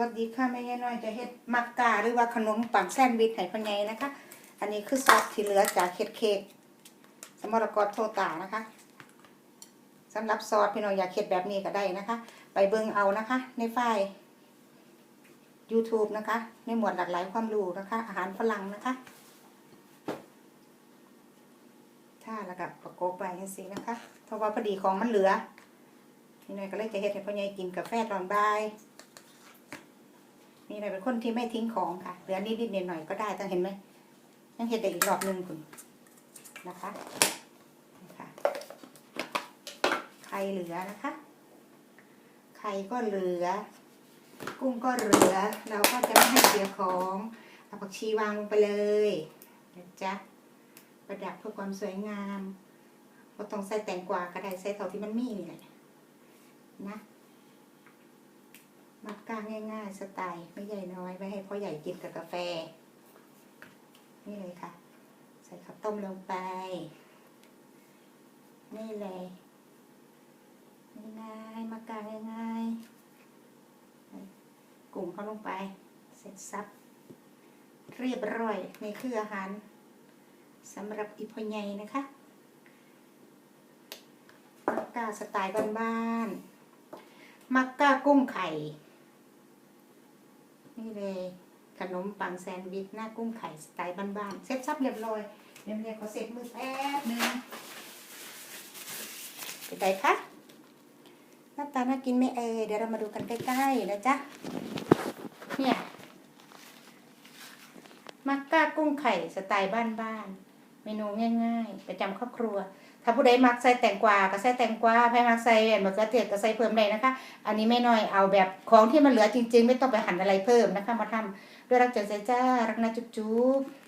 วัสดีค่ะแม่ยายน้อยจะเฮ็ดมักกาหรือว่าขนมปังแซนด์วิชให้พ่อใหญ่นะคะ อันนี้คือซอสที่เหลือจากเฮ็ดเค้กสมรกตโทตานะคะสำหรับซอสพี่น้องอยากเฮ็ดแบบนี้ก็ได้นะคะ ไปเบิ่งเอานะคะ ในไฟล์ YouTube นะคะ ในหมวดหลากหลายความรู้นะคะ อาหารฝรั่งนะคะถ้าแล้วก็ประกบไปจังซี่นะคะเพราะว่าพอดีของมันเหลือนี่หน่อยก็เลยจะเฮ็ดให้พ่อใหญ่กินกาแฟตอนบ่าย นี่เลยเป็นคนที่ไม่ทิ้งของค่ะ เหลือนิดนิดๆหน่อยๆก็ได้ต้องเห็นไหมยังเห็นได้อีกรอบหนึ่งคุณนะคะนี่ค่ะไข่เหลือนะคะ ไข่ก็เหลือ กุ้งก็เหลือ เราก็จะไม่ให้เสียของเอาผักชีวางลงไปเลยนะจ๊ะประดับเพื่อความสวยงามก็ต้องใส่แตงกวาก็ได้ใส่เท่าที่มันมีนี่แหละนะ มักกาง่ายๆ สไตล์ไม่ใหญ่น้อยไม่ให้พ่อใหญ่กินกับกาแฟ นี่เลยค่ะ ใส่ข้าวต้มลงไป นี่เลยง่ายๆมักกาง่ายๆกลุ่มเข้าลงไป เสร็จซับ เรียบร้อยนี่คืออาหารสำหรับอีพอใหญ่นะคะมักกาสไตล์บ้านๆมักกากุ้งไข่ นี่เลยขนมปังแซนด์วิชหน้ากุ้งไข่สไตล์บ้านๆเซ็ตซับเรียบร้อยเดี๋ยวเรียขอเสร็จมือแป๊บนึงเป็นไงคะหน้าตาน่ากินไหมเอ่ยเดี๋ยวเรามาดูกันใกล้ๆนะจ๊ะเนี่ยมักกะกุ้งไข่สไตล์บ้านๆ เมนูง่ายๆประจำครอบครัว ถ้าผู้ใดมักใส่แตงกวาก็ใส่แตงกวาใครมักใส่มะเขือเทศก็ใส่เพิ่มได้นะคะ อันนี้ไม่น้อยเอาแบบของที่มันเหลือจริง ๆ ไม่ต้องไปหั่นอะไรเพิ่มนะคะ มาทำด้วยรักใจใจจ้ารักนะจุ๊บๆ